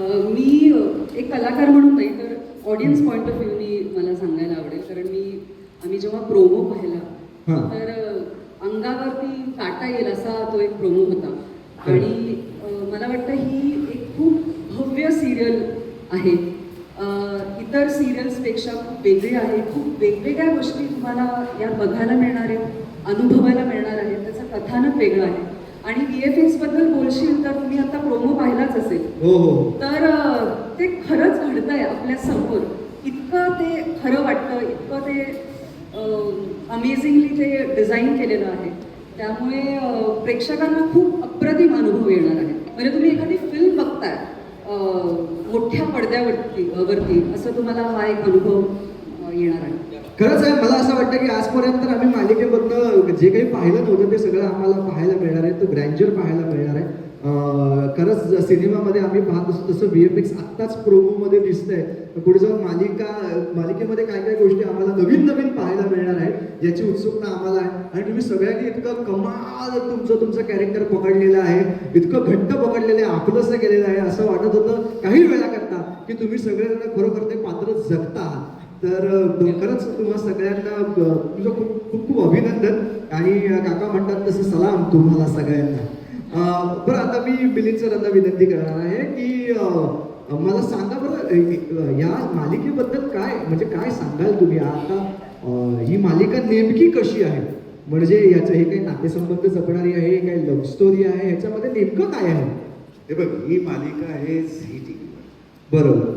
मी एक कलाकार म्हणून नाही तर ऑडियन्स पॉईंट ऑफ व्ह्यूनी मला सांगायला आवडेल. कारण मी आम्ही जेव्हा प्रोमो पाहिला. तर अंगावरती काटा येईल असा तो एक प्रोमो होता. आणि मला वाटतं ही एक खूप भव्य सिरियल आहे. इतर सिरियल्सपेक्षा खूप वेगळी आहे. खूप वेगवेगळ्या गोष्टी तुम्हाला यात बघायला मिळणार आहेत अनुभवायला मिळणार आहेत. त्याचं कथानक वेगळं आहे. आणि व्ही एफ एक्सबद्दल बोलशील तर तुम्ही आता प्रोमो हो हो. तर ते खरंच घडतंय आपल्यासमोर. इतकं ते खरं वाटतं इतकं ते अमेझिंगली ते डिझाईन केलेलं आहे. त्यामुळे प्रेक्षकांना खूप अप्रतिम अनुभव येणार आहे. म्हणजे तुम्ही एखादी फिल्म बघताय मोठ्या पडद्यावरती वरती असं तुम्हाला हा एक अनुभव येणार आहे. खरंच आहे मला असं वाटतं की आजपर्यंत आम्ही मालिकेमधनं जे काही पाहिलं नव्हतं ते सगळं आम्हाला पाहायला मिळणार आहे. तो ग्रँजर पाहायला मिळणार आहे. खरंच सिनेमामध्ये आम्ही पाहत असतो तसं व्ही एफ एक्स आत्ताच प्रोमोमध्ये दिसतंय. पुढे जाऊन मालिका मालिकेमध्ये काय काय गोष्टी आम्हाला नवीन नवीन पाहायला मिळणार आहे याची उत्सुकता आम्हाला आहे. आणि तुम्ही सगळ्यांनी इतकं कमाल तुमचं तुमचं कॅरेक्टर पकडलेलं आहे इतकं घट्ट पकडलेलं आहे आपलंसं केलेलं आहे असं वाटत होतं काही वेळा करता की तुम्ही सगळेजण खरोखर ते पात्र जगता. आहात. तर खरंच तुम्हा सगळ्यांना तुमचं तुझं खूप खूप खूप अभिनंदन. आणि काका म्हणतात तसं सलाम तुम्हाला सगळ्यांना. बरं आता मी मिलिंद सरांना विनंती करणार आहे की मला सांगा बरं या मालिकेबद्दल काय म्हणजे काय सांगाल तुम्ही? आता ही मालिका नेमकी कशी आहे? म्हणजे याचं हे काही नातेसंबंध जपणारी आहे काही लव्ह स्टोरी आहे ह्याच्यामध्ये नेमकं काय आहे? हे बघ ही मालिका आहे झी टी व्हीवर बरोबर.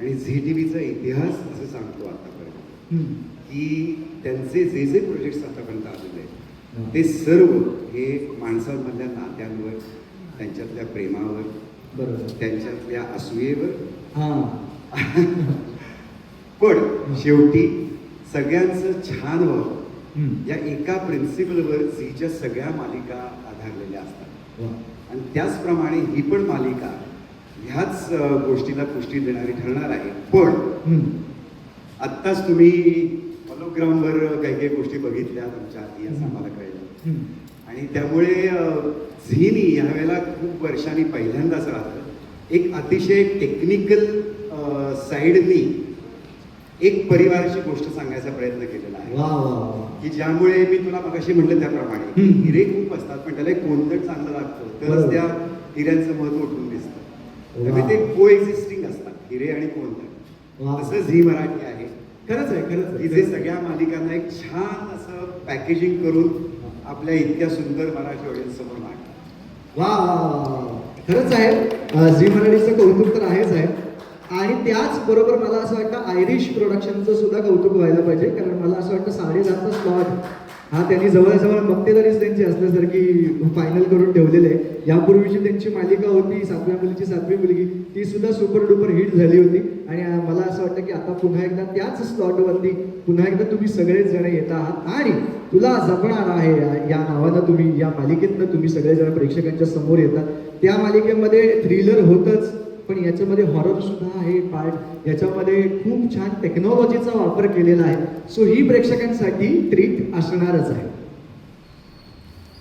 आणि झी टी व्हीचा इतिहास असं सांगतो आतापर्यंत. की त्यांचे जे जे प्रोजेक्ट्स आतापर्यंत आलेले आहेत. ते सर्व हे माणसांमधल्या नात्यांवर त्यांच्यातल्या प्रेमावर बरोबर त्यांच्यातल्या असूयेवर हां पण शेवटी सगळ्यांचं छान व्हावं. या एका प्रिन्सिपलवर झीच्या सगळ्या मालिका आधारलेल्या असतात. आणि त्याचप्रमाणे ही पण मालिका ह्याच गोष्टीला पुष्टी देणारी ठरणार आहे पण. आत्ताच तुम्ही होलोग्रामवर काही काही गोष्टी बघितल्या तुमच्या आधी असं आम्हाला कळलं. आणि त्यामुळे झीनी ह्यावेळेला खूप वर्षांनी पहिल्यांदाच राहतं एक अतिशय टेक्निकल साईडनी एक परिवाराची गोष्ट सांगायचा प्रयत्न केलेला आहे की ज्यामुळे मी तुला मगाशी म्हटलं त्याप्रमाणे. हिरे खूप असतात पण त्याला एक कोणतं चांगलं लागतं. तरच त्या हिऱ्यांचं महत्त्व उठून दिसतं. त्यामुळे ते को एक्झिस्टिंग असतात हिरे आणि कोणतं. तसं झी मराठी आहे खरंच आहे खरंच. की जे सगळ्या मालिकांना एक छान असं पॅकेजिंग करून आपल्या इतक्या सुंदर मराठी ऑडियन्स समोर वा. खरंच आहे झी मराठीचं कौतुक तर आहेच आहे आणि त्याच बरोबर मला असं वाटतं आयरिश प्रोडक्शनचं सुद्धा कौतुक व्हायला पाहिजे कारण मला असं वाटतं साडेदहाचा स्लॉट हा त्यांनी जवळजवळ मक्तेदारीच त्यांची असल्यासारखी फायनल करून ठेवलेले आहे. यापूर्वीची त्यांची मालिका होती सातव्या मुलीची सातवी मुलगी ती सुद्धा सुपर डुपर हिट झाली होती. आणि मला असं वाटतं की आता पुन्हा एकदा त्याच स्लॉटवरती पुन्हा एकदा तुम्ही सगळेच जण येत आहात. आणि तुला जपणार आहे या- या नावानं तुम्ही या मालिकेतनं तुम्ही सगळेजण प्रेक्षकांच्या समोर येतात. त्या मालिकेमध्ये थ्रिलर होतच. पण याच्यामध्ये हॉरर सुद्धा आहे पार्ट याच्यामध्ये खूप छान टेक्नॉलॉजीचा वापर केलेला आहे. सो ही प्रेक्षकांसाठी ट्रीट असणारच आहे.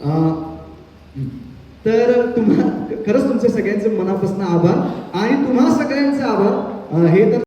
अं, तर तुम्हा खरंच तुमचे सगळ्यांचे मनापासून आभार. आणि तुम्हा सगळ्यांचे आभार. हे तर